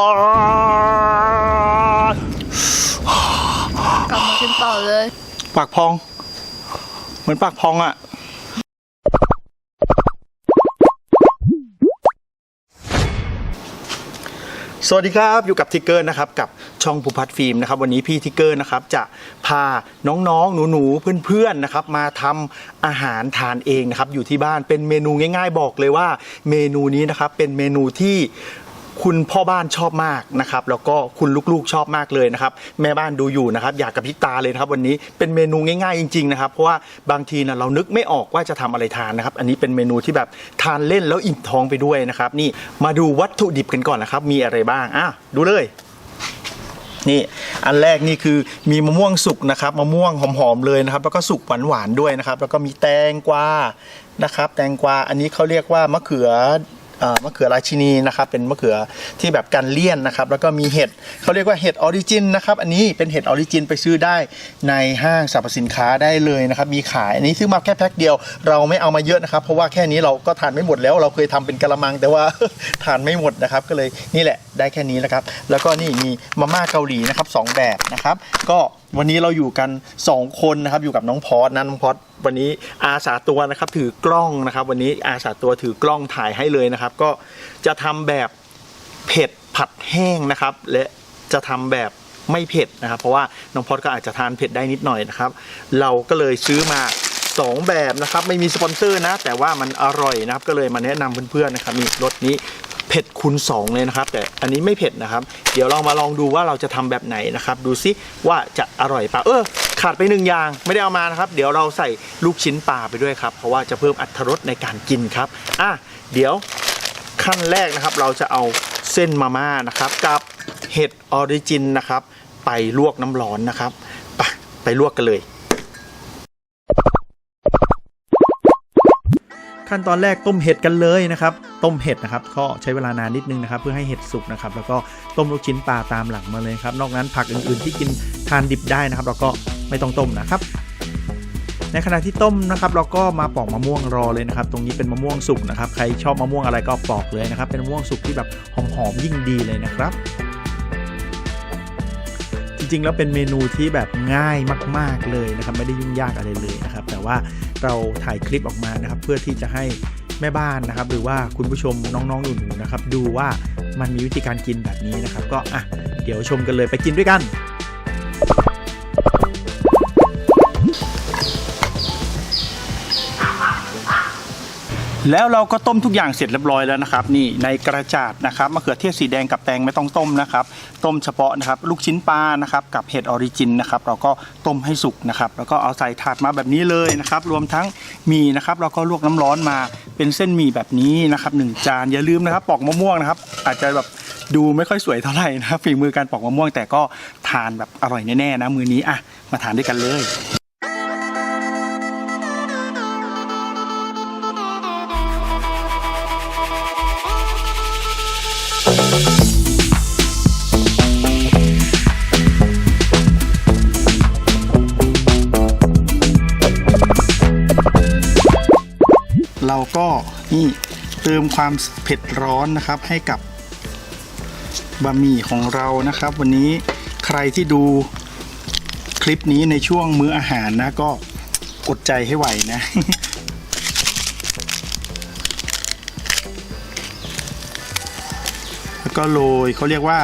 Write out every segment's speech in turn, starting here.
กลับมากินต่อเลย ปากพอง เหมือนปากพองอะ สวัสดีครับอยู่กับทิกเกอร์นะครับกับช่องภูพัฒน์ฟิล์มนะครับวันนี้พี่ทิกเกอร์นะครับจะพาน้องๆหนูๆเพื่อนๆนะครับมาทำอาหารทานเองนะครับอยู่ที่บ้านเป็นเมนูง่าย ๆ บอกเลยว่า เมนูนี้นะครับเป็นเมนูที่ คุณพ่อบ้านชอบมากนะครับแล้วก็คุณลูกๆชอบมากเลยนะครับแม่บ้านดูอยู่นะครับอยากกับพริกตาเลยนะครับวันนี้เป็นเมนูง่ายๆจริงๆนะครับเพราะว่าบางทีนะเรานึกไม่ออกว่าจะทำอะไรทานนะครับอันนี้เป็นเมนูที่แบบทานเล่นแล้วอิ่มท้องไปด้วยนะครับนี่มาดูวัตถุดิบกันก่อนนะครับมีอะไรบ้างอะดูเลยนี่อันแรกนี่คือมีมะม่วงสุกนะครับมะม่วงหอมๆเลยนะครับ แล้วก็สุกหวานๆด้วยนะครับ แล้วก็มีแตงกวานะครับ แตงกวาอันนี้เขาเรียกว่ามะเขือ มะเขือราชินีนะครับเป็นมะเขือที่แบบกันเลี่ยนนะครับแล้วก็มีเห็ดเขาเรียกว่าเห็ดออริจินนะครับอันนี้เป็นเห็ดออริจินไปซื้อได้ในห้างสรรพสินค้าได้เลยนะครับมีขายอันนี้ซื้อมาแค่แพ็คเดียว เราไม่เอามาเยอะนะครับเพราะว่าแค่นี้เราก็ทานไม่หมดแล้ว เราเคยทำเป็นกะละมัง แต่ว่าทานไม่หมดนะครับก็เลยนี่แหละได้แค่นี้นะครับแล้วก็นี่มีมาม่าเกาหลีนะครับสองแบบนะครับก็ วันนี้เราอยู่กัน 2 คนนะครับอยู่กับน้องพอสนะน้องพอสวันนี้อาสาตัวนะครับถือกล้องนะครับ วันนี้อาสาตัวถือกล้องถ่ายให้เลยนะครับ ก็จะทำแบบเผ็ดผัดแห้งนะครับ และจะทำแบบไม่เผ็ดนะครับ เพราะว่าน้องพอสก็อาจจะทานเผ็ดได้นิดหน่อยนะครับ เราก็เลยซื้อมาสองแบบนะครับไม่มีสปอนเซอร์นะ แต่ว่ามันอร่อยนะครับ ก็เลยมาแนะนำเพื่อนๆนะครับนี่รสนี้ เผ็ดคูณสองเลยนะครับ แต่อันนี้ไม่เผ็ดนะครับ เดี๋ยวเรามาลองดูว่าเราจะทำแบบไหนนะครับ ดูซิว่าจะอร่อยปะเออขาดไปหนึ่งอย่างไม่ได้เอามานะครับ เดี๋ยวเราใส่ลูกชิ้นปลาไปด้วยครับ เพราะว่าจะเพิ่มอรรถรสในการกินครับอะเดี๋ยวขั้นแรกนะครับ เราจะเอาเส้นมาม่านะครับกับเห็ดออริจินนะครับ ไปลวกน้ำร้อนนะครับไปไปลวกกันเลย ขั้นตอนแรกต้มเห็ดกันเลยนะครับ ต้มเห็ดนะครับก็ใช้เวลานานนิดนึงนะครับ เพื่อให้เห็ดสุกนะครับ แล้วก็ต้มลูกชิ้นปลาตามหลังมาเลยครับ นอกนั้นผักอื่นๆที่กินทานดิบได้นะครับ เราก็ไม่ต้องต้มนะครับในขณะที่ต้มนะครับเราก็มาปอกมะม่วงรอเลยนะครับ ตรงนี้เป็นมะม่วงสุกนะครับ ใครชอบมะม่วงอะไรก็ปอกเลยนะครับ เป็นมะม่วงสุกที่แบบหอมๆยิ่งดีเลยนะครับ จริงๆแล้วเป็นเมนูที่แบบง่ายมาก ๆเลยนะครับ ไม่ได้ยุ่งยากอะไรเลยนะครับ แต่ว่า เราถ่ายคลิปออกมานะครับ เพื่อที่จะให้แม่บ้านนะครับ หรือว่าคุณผู้ชมน้องๆหนูๆนะครับ ดูว่ามันมีวิธีการกินแบบนี้นะครับ ก็อะเดี๋ยวชมกันเลยไปกินด้วยกัน แล้วเราก็ต้มทุกอย่างเสร็จเรียบร้อยแล้วนะครับ นี่ในกระจาดนะครับมะเขือเทศสีแดงกับแตงไม่ต้องต้มนะครับ ต้มเฉพาะนะครับลูกชิ้นปลานะครับกับเห็ดออริจินนะครับเราก็ต้มให้สุกนะครับแล้วก็เอาใส่ถาดมาแบบนี้เลยนะครับรวมทั้งหมีนะครับเราก็ลวกน้ำร้อนมาเป็นเส้นหมี่แบบนี้นะครับหนึ่งจานอย่าลืมนะครับปอกมะม่วงนะครับ อาจจะแบบดูไม่ค่อยสวยเท่าไหร่นะครับฝีมือการปอกมะม่วงแต่ก็ทานแบบอร่อยแน่ๆนะมือนี้อะมาทานด้วยกันเลย ก็นี่เติมความเผ็ดร้อนนะครับให้กับบะหมี่ของเรานะครับ วันนี้ใครที่ดูคลิปนี้ในช่วงมื้ออาหารนะก็อดใจให้ไหวนะแล้วก็โรยเขาเรียกว่า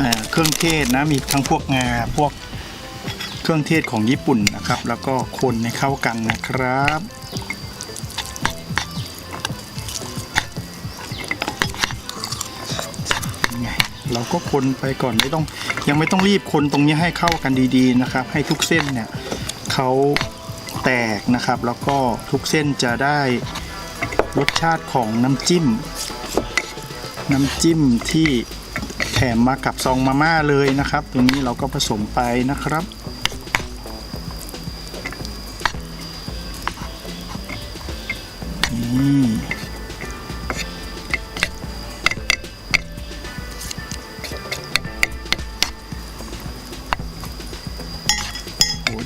อ่าเครื่องเทศนะมีทั้งพวกงาพวกเครื่องเทศของญี่ปุ่นนะครับ แล้วก็คนให้เข้ากันนะครับ เราก็คนไปก่อนไม่ต้องยังไม่ต้องรีบคนตรงนี้ให้เข้ากันดีๆนะครับ ให้ทุกเส้นเนี่ยเขาแตกนะครับ แล้วก็ทุกเส้นจะได้รสชาติของน้ำจิ้ม น้ำจิ้มที่แถมมากับซองมาม่าเลยนะครับ ตรงนี้เราก็ผสมไปนะครับ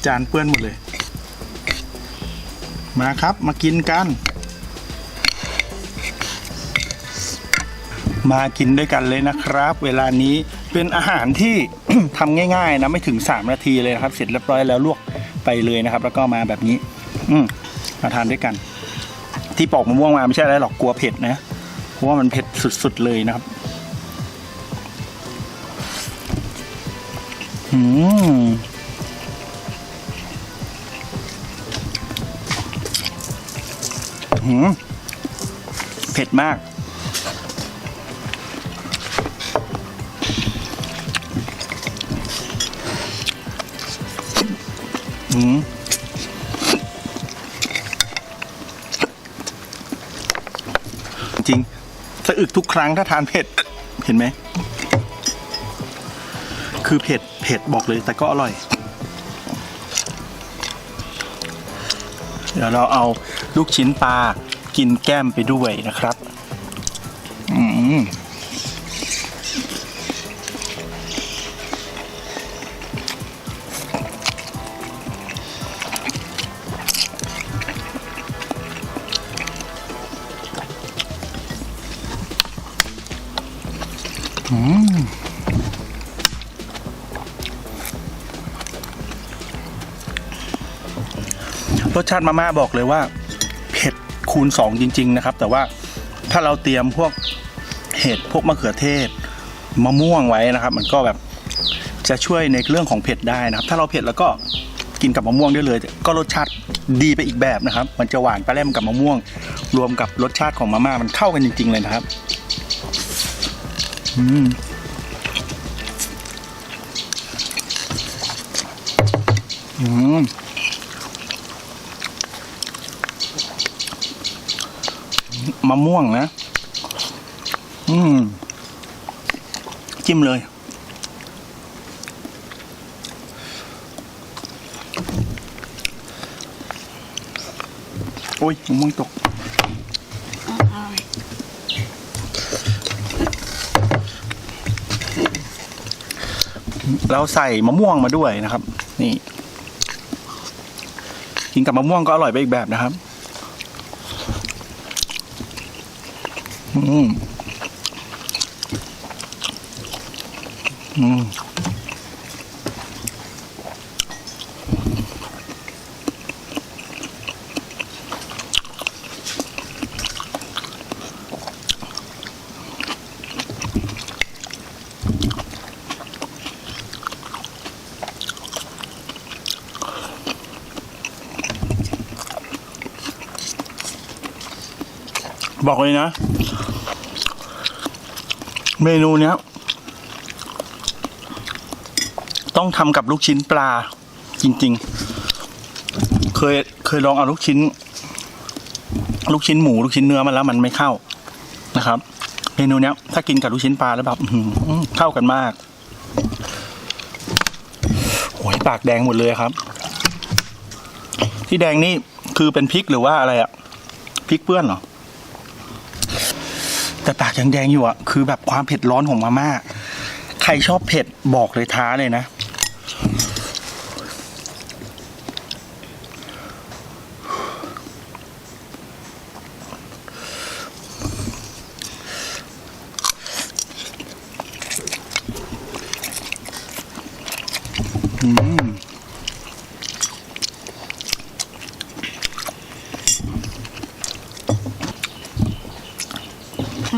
จานเปื้อนหมดเลย มาครับมากินกัน มากินด้วยกันเลยนะครับ เวลานี้เป็นอาหารที่ ทำง่ายๆนะไม่ถึง 3 นาทีเลยนะครับ เสร็จเรียบร้อยแล้วลวกไปเลยนะครับ แล้วก็มาแบบนี้ อืมมาทานด้วยกัน ที่ปอกมะม่วงมาไม่ใช่อะไรหรอกกลัวเผ็ดนะเพราะว่ามันเผ็ดสุดๆเลยนะครับอืม ดมาก อืมจริงสะอึกทุกครั้งถ้าทานเผ็ด เห็นไหม คือเผ็ด เผ็ดบอกเลยแต่ก็อร่อย เดี๋ยวเราเอาลูกชิ้นปลากินแก้มไปด้วยนะครับ รสชาติมาม่าบอกเลยว่า เผ็ดคูณ 2 จริง ๆ นะครับ แต่ว่าถ้าเราเตรียมพวกเห็ดพวกมะเขือเทศมะม่วงไว้นะครับ มันก็แบบจะช่วยในเรื่องของเผ็ดได้นะครับ ถ้าเราเผ็ดแล้วก็กินกับมะม่วงได้เลย ก็รสชาติดีไปอีกแบบนะครับ มันจะหวานปลาแรมกับมะม่วง รวมกับรสชาติของมาม่ามันเข้ากันจริง ๆ เลยนะครับ อืมมะม่วงนะ อืม จิ้มเลย โอ้ยมะม่วงตก เราใส่มะม่วงมาด้วยนะครับ นี่กินกับมะม่วงก็อร่อยไปอีกแบบนะครับ อืมอืม บอกเลยนะ เมนูเนี้ย ต้องทำกับลูกชิ้นปลา จริง ๆ เคยเคยลองเอาลูกชิ้น ลูกชิ้นหมูลูกชิ้นเนื้อมาแล้วมันไม่เข้านะครับ เมนูเนี้ย ถ้ากินกับลูกชิ้นปลาแล้วแบบเข้ากันมากโอ้ยปากแดงหมดเลยครับ ที่แดงนี่คือเป็นพริกหรือว่าอะไรอะพริกเปื้อนเหรอ แต่ปากยังแดงอยู่อะ คือแบบความเผ็ดร้อนของมาม่า ใครชอบเผ็ดบอกเลยท้าเลยนะ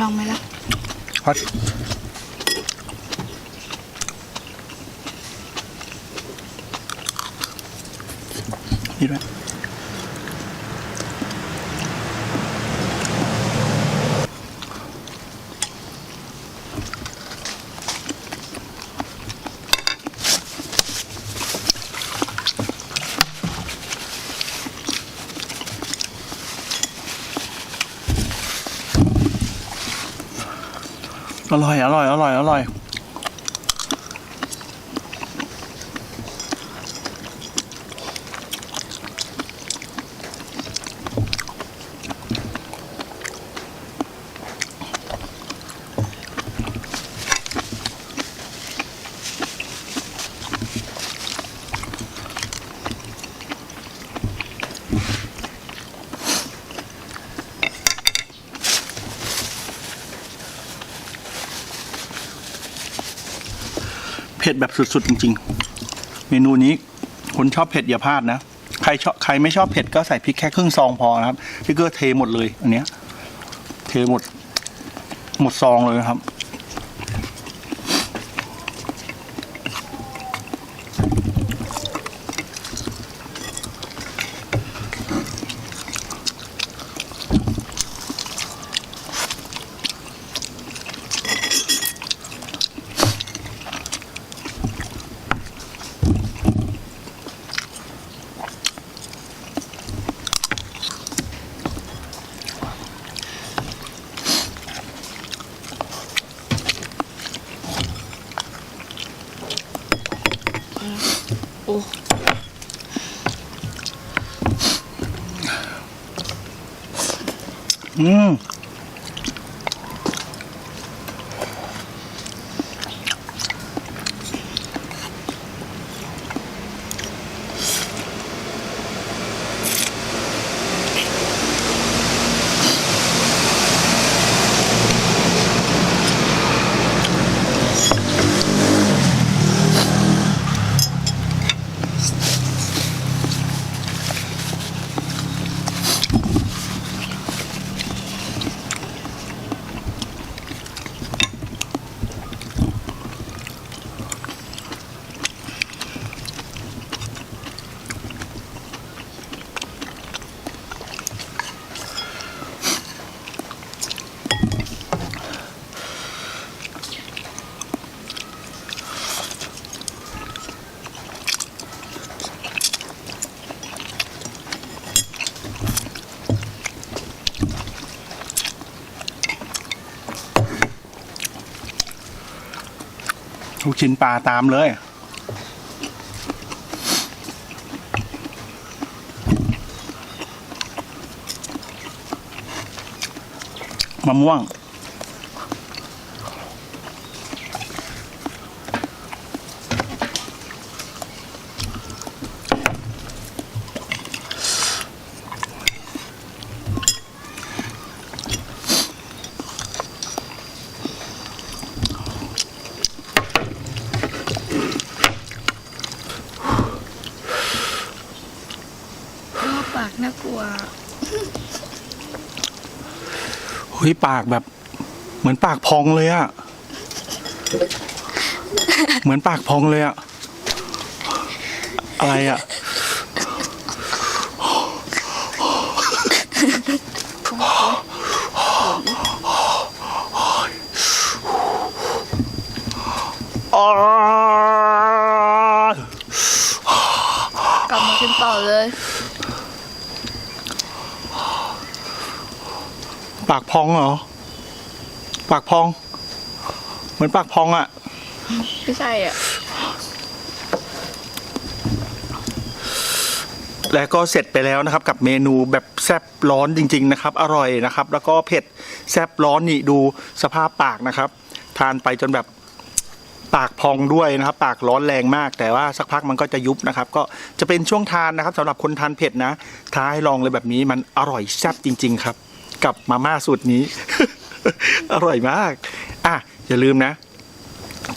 ลองไหมล่ะฮอตนี่ด้วย ร่อยอร่อยอร่อยอร่อย ผ็ดแบบสุดๆจริง ๆ เมนูนี้คนชอบเผ็ดอย่าพลาดนะ ใครชอบใครไม่ชอบเผ็ดก็ใส่พริกแค่ครึ่งซองพอนะครับพี่เกอร์เทหมดเลย อันเนี้ย เทหมด หมดซองเลยครับ อื ลูกชิ้นปลาตามเลย มะม่วง ก็ปากน่ากลัว เฮ้ยปากแบบ เหมือนปากพองเลยอะเหมือนปากพองเลยอะอะไรอะอ๋อกลับมากินต่อเลย ปากพองเหรอ ปากพอง เหมือนปากพองอะไม่ใช่อะ และก็เสร็จไปแล้วนะครับ กับเมนูแบบแซบร้อนจริง ๆ นะครับ อร่อยนะครับ แล้วก็เผ็ดแซบร้อนนี่ดูสภาพปากนะครับ ทานไปจนแบบปากพองด้วยนะครับ ปากร้อนแรงมาก แต่ว่าสักพักมันก็จะยุบนะครับ ก็จะเป็นช่วงทานนะครับสำหรับคนทานเผ็ดนะท้าให้ลองเลยแบบนี้มันอร่อยแซบจริง ๆ ครับ กับมาม่าสูตรนี้ อร่อยมาก อะ อย่าลืมนะ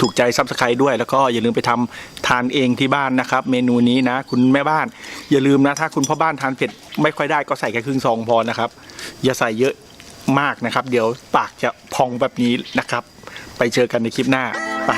ถูกใจซับสไครด้วย แล้วก็อย่าลืมไปทำทานเองที่บ้านนะครับ เมนูนี้นะ คุณแม่บ้าน อย่าลืมนะ ถ้าคุณพ่อบ้านทานเผ็ดไม่ค่อยได้ก็ใส่แค่ครึ่งซองพอนะครับ อย่าใส่เยอะมากนะครับ เดี๋ยวปากจะพองแบบนี้นะครับ ไปเจอกันในคลิปหน้าไป